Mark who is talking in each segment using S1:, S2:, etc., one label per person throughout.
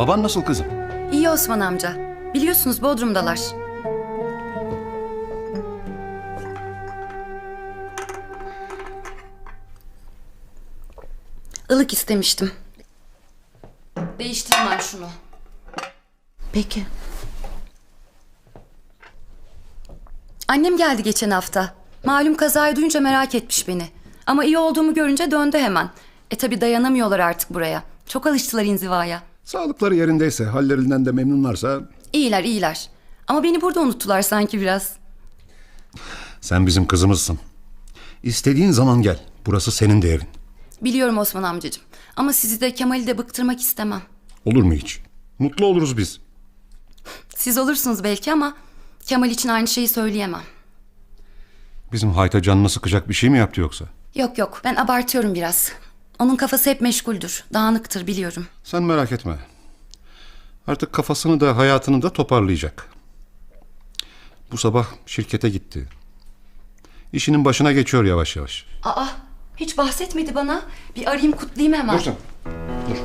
S1: Baban nasıl kızım?
S2: İyi Osman amca. Biliyorsunuz Bodrum'dalar. Ilık istemiştim. Değiştir hemen şunu.
S3: Peki.
S2: Annem geldi geçen hafta. Malum kazayı duyunca merak etmiş beni. Ama iyi olduğumu görünce döndü hemen. E tabi dayanamıyorlar artık buraya. Çok alıştılar inzivaya.
S1: Sağlıkları yerindeyse, hallerinden de memnunlarsa...
S2: İyiler iyiler. Ama beni burada unuttular sanki biraz.
S1: Sen bizim kızımızsın. İstediğin zaman gel. Burası senin değerin.
S2: Biliyorum Osman amcacığım. Ama sizi de Kemal'i de bıktırmak istemem.
S1: Olur mu hiç? Mutlu oluruz biz.
S2: Siz olursunuz belki ama Kemal için aynı şeyi söyleyemem.
S1: Bizim hayta canını sıkacak bir şey mi yaptı yoksa?
S2: Yok yok ben abartıyorum biraz. Onun kafası hep meşguldür. Dağınıktır biliyorum.
S1: Sen merak etme. Artık kafasını da hayatını da toparlayacak. Bu sabah şirkete gitti. İşinin başına geçiyor yavaş yavaş.
S2: Aa hiç bahsetmedi bana. Bir arayayım kutlayayım hemen.
S1: Dur sen. Dur.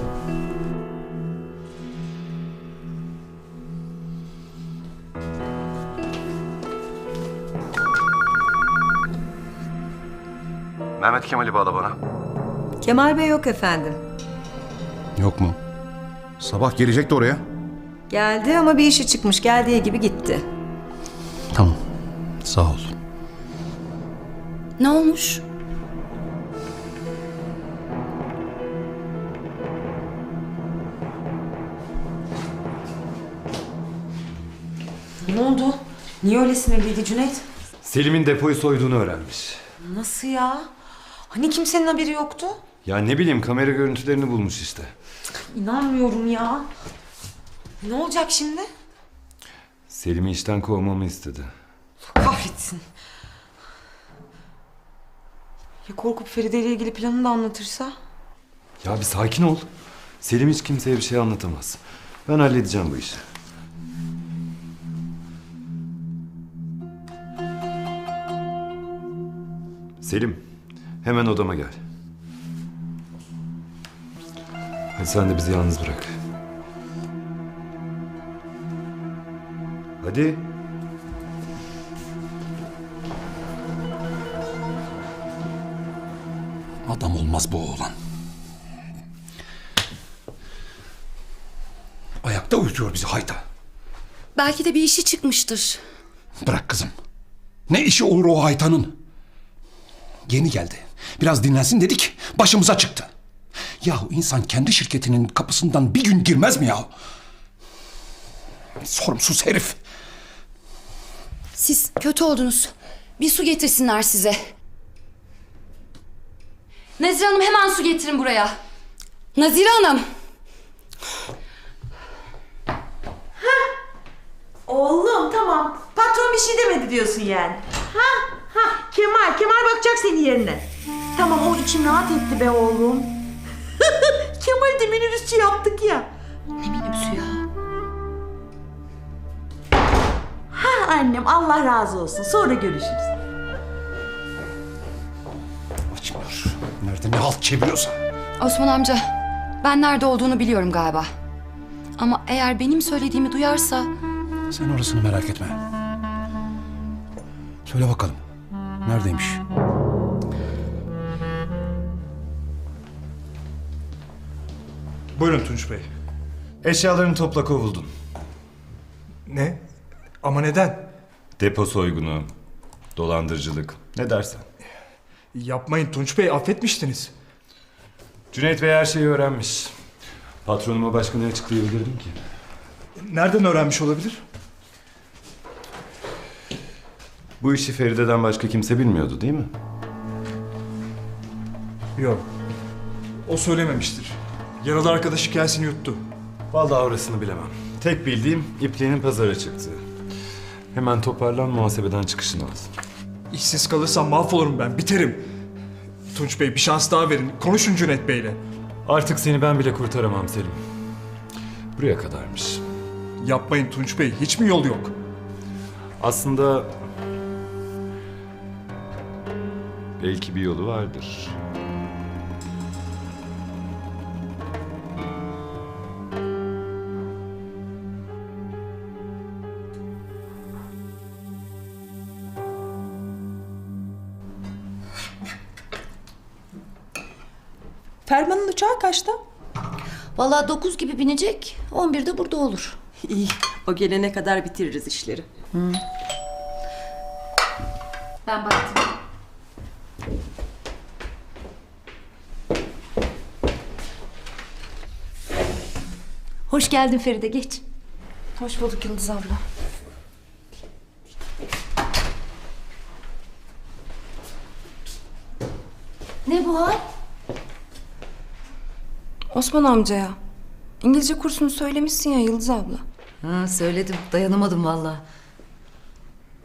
S1: Mehmet Kemal'i bağla bana.
S3: Kemal Bey yok efendim.
S1: Yok mu? Sabah gelecekti oraya.
S3: Geldi ama bir işi çıkmış. Geldiği gibi gitti.
S1: Tamam. Sağ ol.
S2: Ne olmuş?
S4: Ne oldu? Niye öyle sinirliydi Cüneyt?
S5: Selim'in depoyu soyduğunu öğrenmiş.
S4: Nasıl ya? Hani kimsenin haberi yoktu?
S5: Ya ne bileyim kamera görüntülerini bulmuş işte.
S4: İnanmıyorum ya. Ne olacak şimdi?
S5: Selim'i işten kovmamı istedi.
S4: Kahretsin. Ya korkup Feride ile ilgili planını da anlatırsa?
S5: Ya bir sakin ol. Selim hiç kimseye bir şey anlatamaz. Ben halledeceğim bu işi. Selim, hemen odama gel. Sen de bizi yalnız bırak. Hadi.
S1: Adam olmaz bu oğlan. Ayakta uyutuyor bizi hayta.
S2: Belki de bir işi çıkmıştır.
S1: Bırak kızım. Ne işi olur o haytanın? Yeni geldi. Biraz dinlensin dedik. Başımıza çıktı. Yahu insan kendi şirketinin kapısından bir gün girmez mi ya? Sorumsuz herif.
S2: Siz kötü oldunuz. Bir su getirsinler size. Nazire Hanım hemen su getirin buraya. Nazire Hanım.
S6: Oğlum tamam. Patron bir şey demedi diyorsun yani. Ha ha Kemal Kemal bakacak senin yerine. Tamam o içim rahat etti be oğlum. Kemal'i de minibüsçü yaptık ya.
S2: Ne minibüsü ya?
S6: Ha annem Allah razı olsun. Sonra görüşürüz.
S1: Açmıyor. Nerede ne halt çeviriyorsa.
S2: Osman amca, ben nerede olduğunu biliyorum galiba. Ama eğer benim söylediğimi duyarsa
S1: Sen orasını merak etme. Söyle bakalım. Neredeymiş?
S7: Buyurun Tunç Bey.
S5: Eşyalarını topla kovuldun.
S7: Ne? Ama neden?
S5: Depo soygunu, dolandırıcılık, ne dersen.
S7: Yapmayın Tunç Bey affetmiştiniz.
S5: Cüneyt Bey her şeyi öğrenmiş. Patronuma başka ne açıklayabilirdim ki?
S7: Nereden öğrenmiş olabilir?
S5: Bu işi Feride'den başka kimse bilmiyordu değil mi?
S7: Yok. O söylememiştir. Yaralı arkadaş hikayesini yuttu.
S5: Vallahi orasını bilemem. Tek bildiğim ipliğinin pazara çıktı. Hemen toparlan muhasebeden çıkışını al.
S7: İşsiz kalırsam mahvolurum ben, biterim. Tunç Bey bir şans daha verin. Konuşun Cüneyt Bey'le.
S5: Artık seni ben bile kurtaramam Selim. Buraya kadarmış.
S7: Yapmayın Tunç Bey, hiç mi yol yok?
S5: Aslında belki bir yolu vardır.
S3: Ferman'ın uçağı kaçta?
S8: Vallahi 9 gibi binecek, 11'de burada olur.
S3: İyi. O gelene kadar bitiririz işleri.
S9: Ben baktım.
S8: Hoş geldin Feride, geç.
S4: Hoş bulduk Yıldız abla.
S8: Ne bu hal?
S4: Osman amcaya. İngilizce kursunu söylemişsin ya Yıldız abla.
S8: Ha, söyledim, dayanamadım vallahi.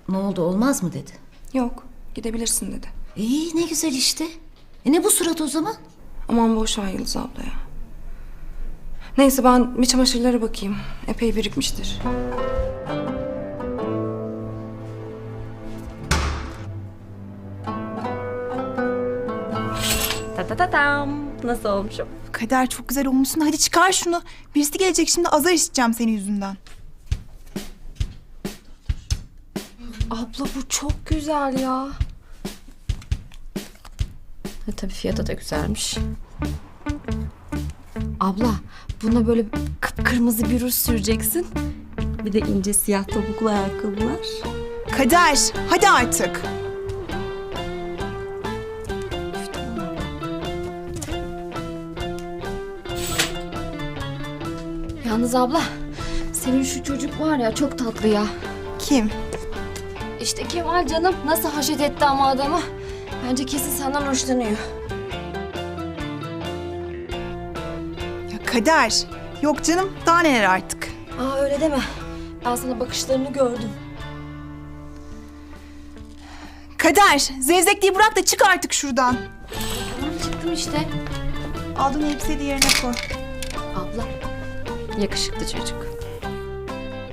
S8: Ne oldu, olmaz mı dedi.
S4: Yok gidebilirsin dedi.
S8: İyi, ne güzel işte. E ne bu surat o zaman?
S4: Aman boş ver Yıldız abla ya. Neyse ben bir çamaşırlara bakayım. Epey birikmiştir. Ta ta ta tam. Nasıl olmuşum?
S10: Kader çok güzel olmuşsun. Hadi çıkar şunu. Birisi gelecek şimdi azar işiteceğim senin yüzünden.
S4: Abla bu çok güzel ya.
S9: E, tabii fiyatı da güzelmiş.
S4: Abla buna böyle kıpkırmızı bir ruj süreceksin. Bir de ince siyah topuklu ayakkabılar.
S10: Kader hadi artık.
S9: Yalnız abla, senin şu çocuk var ya çok tatlı ya.
S10: Kim?
S9: İşte Kemal canım nasıl haşet etti ama adamı. Bence kesin senden hoşlanıyor.
S10: Ya Kader. Yok canım daha neler artık.
S9: Aa öyle deme. Ben sana bakışlarını gördüm.
S10: Kader zevzekliği bırak da çık artık şuradan.
S9: Tamam çıktım işte.
S10: Aldığın elbiseyi de yerine koy.
S9: Abla, yakışıklı çocuk.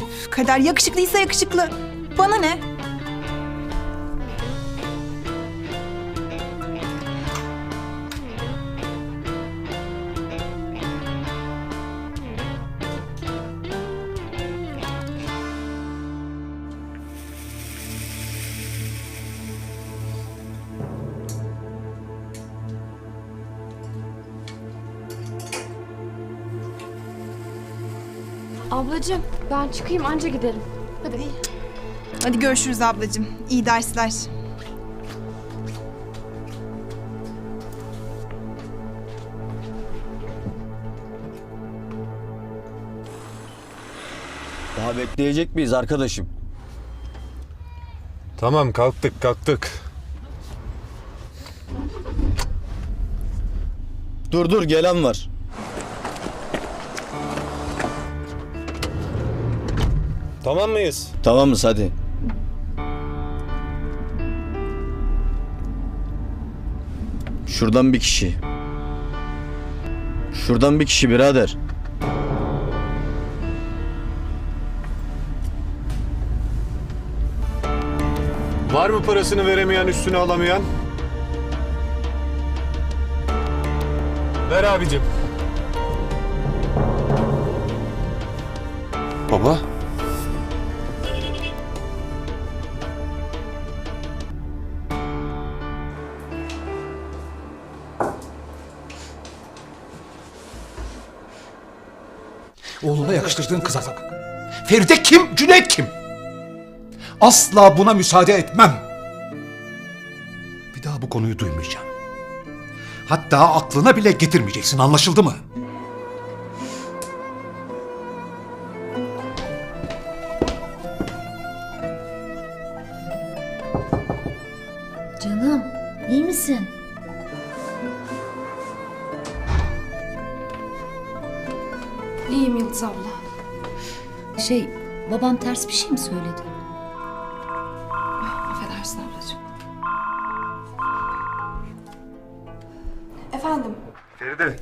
S10: Üf, Kader yakışıklıysa yakışıklı. Bana ne?
S9: Ablacığım ben çıkayım anca giderim. Hadi.
S10: Hadi görüşürüz ablacığım. İyi dersler.
S11: Daha bekleyecek miyiz arkadaşım?
S12: Tamam kalktık kalktık.
S11: Dur dur gelen var.
S12: Tamam mıyız?
S11: Tamamız hadi. Şuradan bir kişi. Şuradan bir kişi birader.
S12: Var mı parasını veremeyen üstüne alamayan? Ver abicim.
S1: Baba. Oğluna yakıştırdığın kıza bak. Feride kim? Cüneyt kim? Asla buna müsaade etmem. Bir daha bu konuyu duymayacağım. Hatta aklına bile getirmeyeceksin anlaşıldı mı?
S8: Babam ters bir şey mi söyledi?
S4: Affedersin ablacığım. Efendim?
S7: Feride.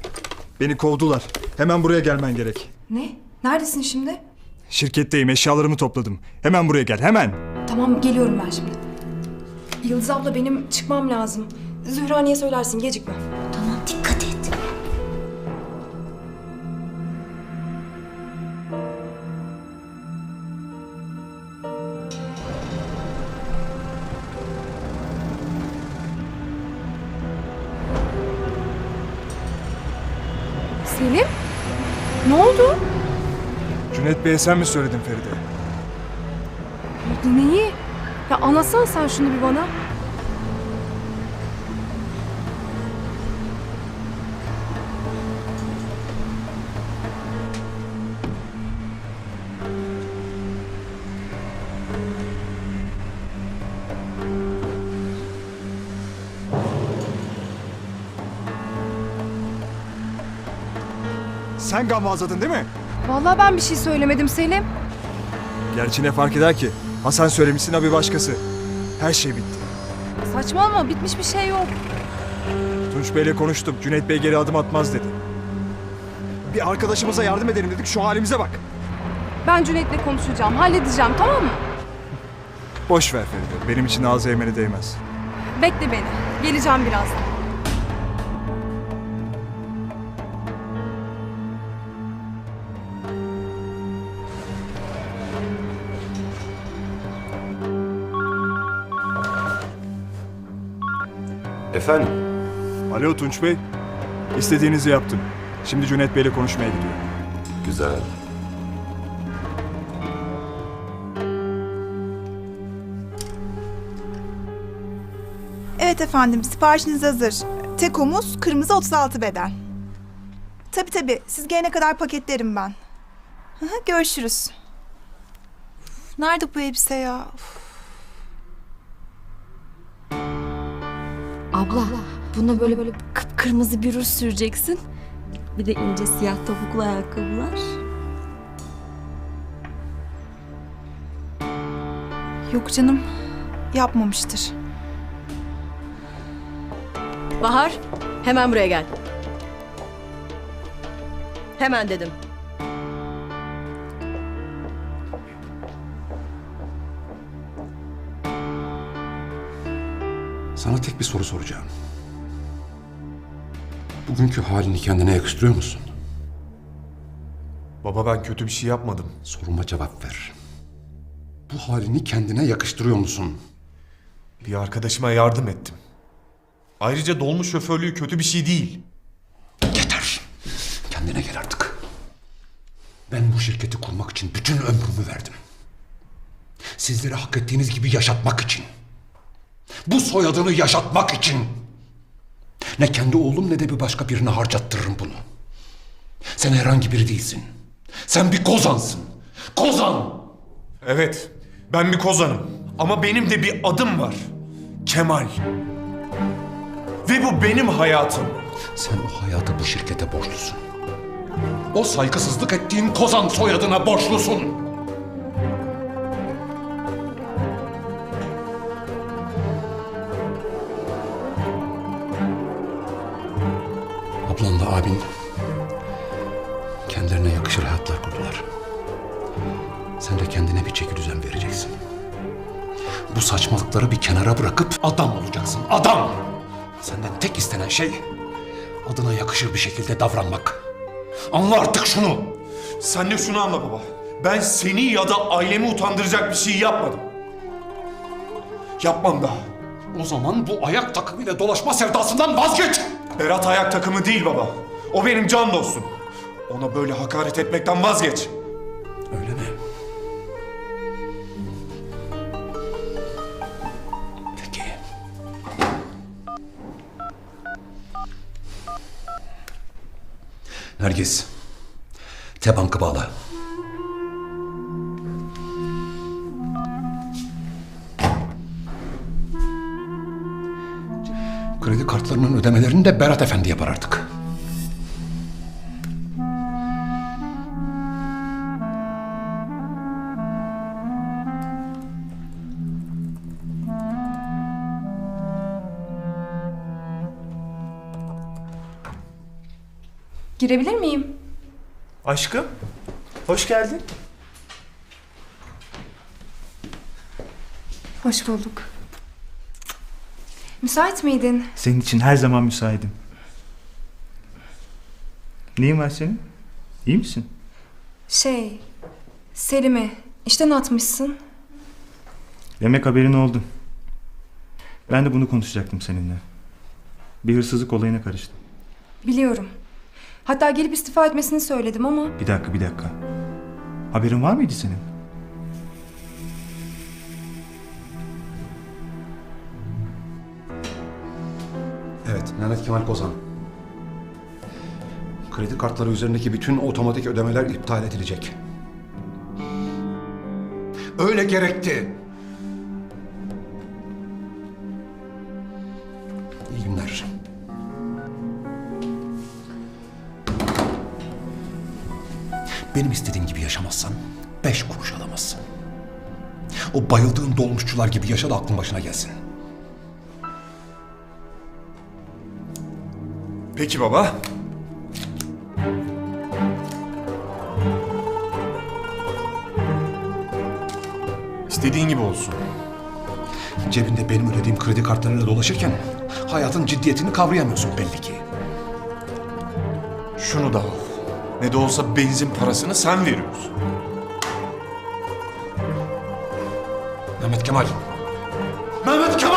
S7: Beni kovdular. Hemen buraya gelmen gerek.
S4: Ne? Neredesin şimdi?
S7: Şirketteyim eşyalarımı topladım. Hemen buraya gel hemen.
S4: Tamam geliyorum ben şimdi. Yıldız abla benim çıkmam lazım. Zühraniye söylersin gecikme.
S7: Cüneyt Bey'e sen mi söyledin Feride?
S4: Neyi? Ya anlatsana sen şunu bir bana.
S7: Sen gammazladın değil mi?
S4: Vallahi ben bir şey söylemedim Selim.
S7: Gerçi ne fark eder ki? Hasan söylemişsin ha bir başkası. Her şey bitti.
S4: Saçmalama bitmiş bir şey yok.
S7: Tunç Bey'le konuştum. Cüneyt Bey geri adım atmaz dedi. Bir arkadaşımıza yardım edelim dedik. Şu halimize bak.
S4: Ben Cüneyt'le konuşacağım, halledeceğim tamam mı?
S7: Boş ver Feride. Benim için ağzı eğmene değmez.
S4: Bekle beni. Geleceğim birazdan.
S13: Efendim?
S7: Alo Tunç Bey. İstediğinizi yaptım. Şimdi Cüneyt Bey'le konuşmaya gidiyorum.
S13: Güzel.
S10: Evet efendim siparişiniz hazır. Tek omuz kırmızı 36 beden. Tabi tabi siz gelene kadar paketlerim ben. Hı hı, görüşürüz. Nerede bu elbise ya? Üf.
S4: Abla, buna böyle böyle kıpkırmızı bir ruj süreceksin. Bir de ince siyah topuklu ayakkabılar.
S10: Yok canım yapmamıştır.
S14: Bahar, hemen buraya gel. Hemen dedim.
S1: Sana tek bir soru soracağım. Bugünkü halini kendine yakıştırıyor musun?
S13: Baba ben kötü bir şey yapmadım.
S1: Soruma cevap ver. Bu halini kendine yakıştırıyor musun?
S13: Bir arkadaşıma yardım ettim. Ayrıca dolmuş şoförlüğü kötü bir şey değil.
S1: Yeter. Kendine gel artık. Ben bu şirketi kurmak için bütün ömrümü verdim. Sizlere hak ettiğiniz gibi yaşatmak için. Bu soyadını yaşatmak için. Ne kendi oğlum ne de bir başka birine harcattırırım bunu. Sen herhangi biri değilsin. Sen bir kozansın. Kozan!
S13: Evet, ben bir kozanım. Ama benim de bir adım var. Kemal. Ve bu benim hayatım.
S1: Sen o hayatı bu şirkete borçlusun. O saygısızlık ettiğin Kozan soyadına borçlusun. Saçmalıkları bir kenara bırakıp adam olacaksın. Adam! Senden tek istenen şey adına yakışır bir şekilde davranmak. Anla artık şunu.
S13: Sen de şunu anla baba. Ben seni ya da ailemi utandıracak bir şey yapmadım. Yapmam daha.
S1: O zaman bu ayak takımıyla dolaşma sevdasından vazgeç.
S13: Berat ayak takımı değil baba. O benim can dostum. Ona böyle hakaret etmekten vazgeç.
S1: Öyle mi? Nergis. Te bankı bağla. Kredi kartlarının ödemelerini de Berat Efendi yapar artık.
S4: Girebilir miyim?
S13: Aşkım, hoş geldin.
S4: Hoş bulduk. Müsait miydin?
S15: Senin için her zaman müsaitim. Neyin var senin? İyi misin?
S4: Şey, Selim'i işten atmışsın.
S15: Demek haberin oldu. Ben de bunu konuşacaktım seninle. Bir hırsızlık olayına karıştım.
S4: Biliyorum. Hatta gelip istifa etmesini söyledim ama
S15: Bir dakika bir dakika. Haberin var mıydı senin?
S1: Evet, Mehmet Kemal Kozan. Kredi kartları üzerindeki bütün otomatik ödemeler iptal edilecek. Öyle gerekti. Benim istediğim gibi yaşamazsan beş kuruş alamazsın. O bayıldığın dolmuşçular gibi yaşa da aklın başına gelsin.
S5: Peki baba. İstediğin gibi olsun.
S1: Cebinde benim ödediğim kredi kartlarıyla dolaşırken hayatın ciddiyetini kavrayamıyorsun belli ki.
S5: Şunu da al. Ne de olsa benzin parasını sen veriyorsun.
S1: Mehmet Kemal. Mehmet Kemal!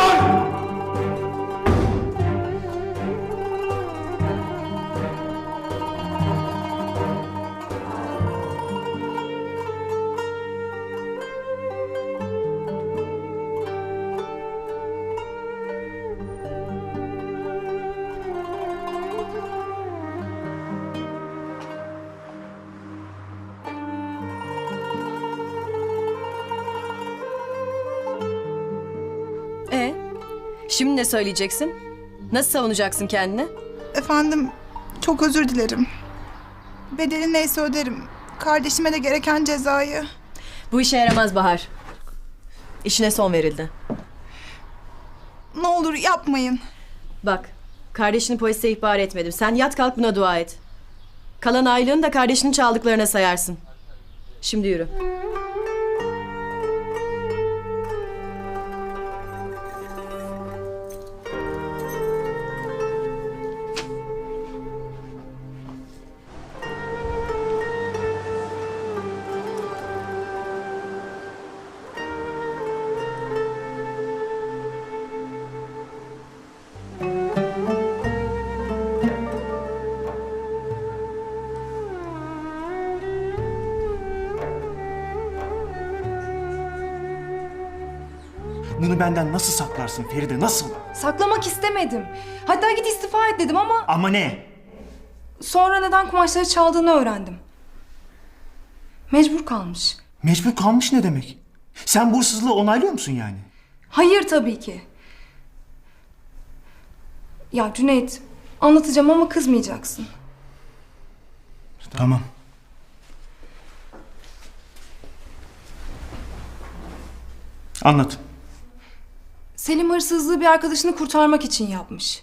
S14: Ne söyleyeceksin? Nasıl savunacaksın kendini?
S10: Efendim çok özür dilerim. Bedeli neyse öderim. Kardeşime de gereken cezayı.
S14: Bu işe yaramaz Bahar. İşine son verildi.
S10: Ne olur yapmayın.
S14: Bak, kardeşini polise ihbar etmedim. Sen yat kalk buna dua et. Kalan aylığını da kardeşinin çaldıklarına sayarsın. Şimdi yürü.
S15: Bunu benden nasıl saklarsın Feride nasıl?
S4: saklamak istemedim. Hatta git istifa et dedim ama
S15: Ama ne?
S4: sonra neden kumaşları çaldığını öğrendim. Mecbur kalmış.
S15: Mecbur kalmış ne demek? Sen bu hırsızlığı onaylıyor musun yani?
S4: Hayır tabii ki. Ya Cüneyt, anlatacağım ama kızmayacaksın.
S15: Tamam. Anlat.
S4: Selim hırsızlığı bir arkadaşını kurtarmak için yapmış.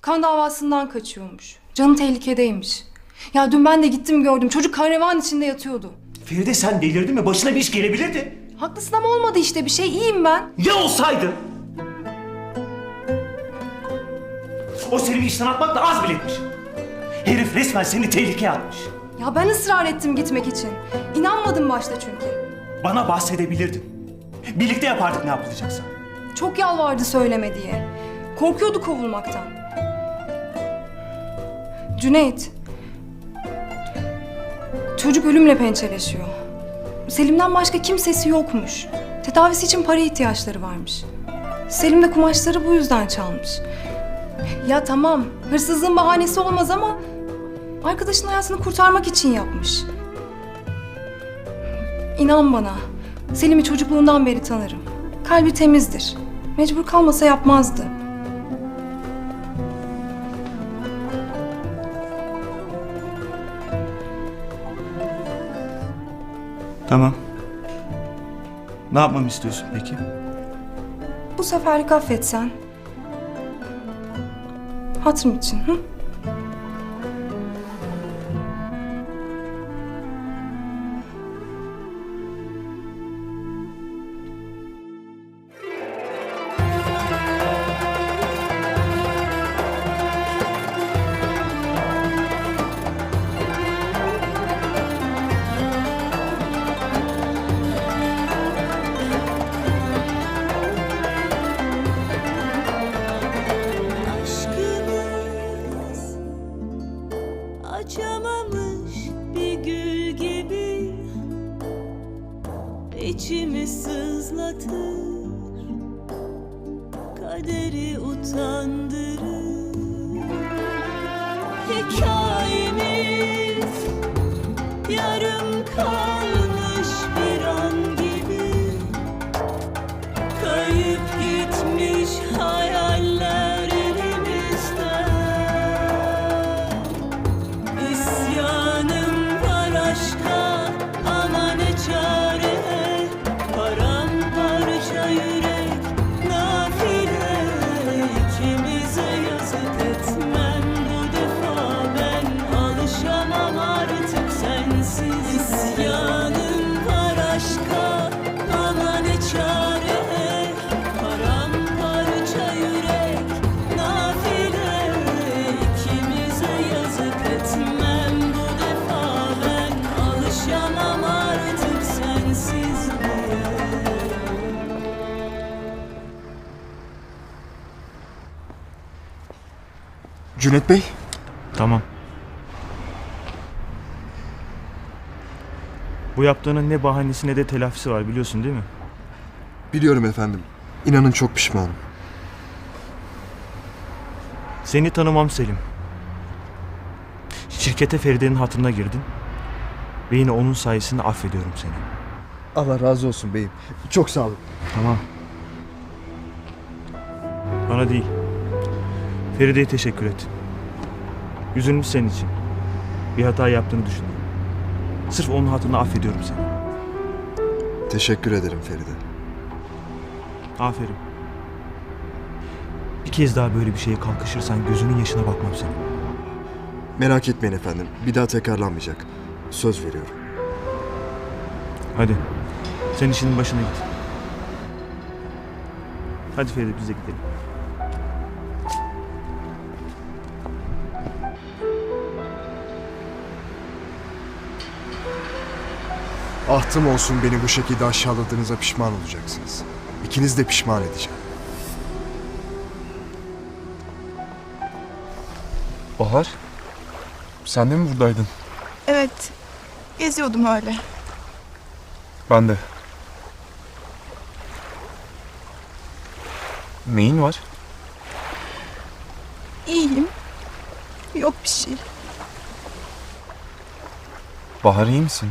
S4: Kan davasından kaçıyormuş. Canı tehlikedeymiş. Ya dün ben de gittim gördüm. Çocuk kan revan içinde yatıyordu.
S15: Feride sen delirdin mi? Başına bir iş gelebilirdi.
S4: Haklısın ama olmadı işte bir şey. iyiyim ben.
S15: Ya olsaydı? O Selim'i işten atmak da az bile etmiş. Herif resmen seni tehlikeye atmış.
S4: Ya ben ısrar ettim gitmek için. İnanmadım başta çünkü.
S15: Bana bahsedebilirdin. Birlikte yapardık ne yapılacaksa.
S4: Çok yalvardı söyleme diye. Korkuyordu kovulmaktan. Cüneyt. Çocuk ölümle pençeleşiyor. Selim'den başka kimsesi yokmuş. Tedavisi için para ihtiyaçları varmış. Selim de kumaşları bu yüzden çalmış. Ya tamam, hırsızlığın bahanesi olmaz ama arkadaşın hayatını kurtarmak için yapmış. İnan bana, Selim'i çocukluğundan beri tanırım. Kalbi temizdir. Mecbur kalmasa yapmazdı.
S15: Tamam. Ne yapmamı istiyorsun peki?
S4: Bu seferlik affetsen. Hatırım için. Hı?
S16: Cüneyt Bey,
S15: Tamam. Bu yaptığının ne bahanesi ne de telafisi var biliyorsun değil mi?
S16: biliyorum efendim. İnanın çok pişmanım.
S15: Seni tanımam Selim. Şirkete Feride'nin hatırına girdin. Ve yine onun sayesinde affediyorum seni.
S16: Allah razı olsun beyim. Çok sağ olun.
S15: Tamam. Bana değil. Feride'ye teşekkür et. Üzülmüş senin için. Bir hata yaptığını düşünüyorum. Sırf onun hatırına affediyorum seni.
S16: Teşekkür ederim Feride.
S15: Aferin. Bir kez daha böyle bir şeye kalkışırsan gözünün yaşına bakmam senin.
S16: Merak etmeyin efendim. Bir daha tekrarlanmayacak. Söz veriyorum.
S15: Hadi. Sen işinin başına git. Hadi Feride biz de gidelim.
S16: Ahtım olsun beni bu şekilde aşağıladığınıza pişman olacaksınız. İkiniz de pişman edeceğim.
S13: Bahar, sen de mi buradaydın?
S10: Evet. Geziyordum öyle.
S13: Ben de. Neyin var?
S10: İyiyim. Yok bir şey.
S13: Bahar iyi misin?